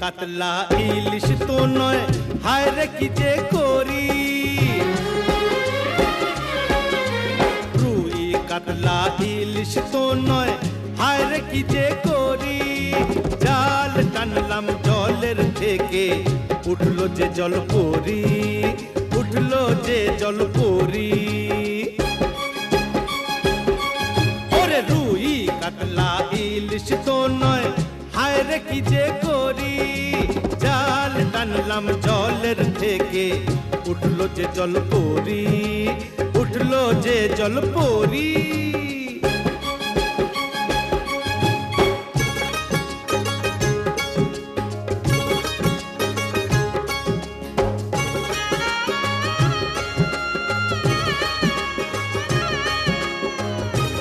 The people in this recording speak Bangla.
কাতলা ইলিশ তো নয়, হায় রে কি যে করি। রুই, কাতলা ইলিশ তো নয়, হায় রে কি যে করি। জাল টানলাম জলের থেকে উঠল যে জল পরি উঠল যে জল পরি ওরে রুই, কাতলা ইলিশ তো নয় হায় রে কি যে করি? জাল টানলাম জলের থেকে। উঠল যে জল পরি উঠল যে জল পরি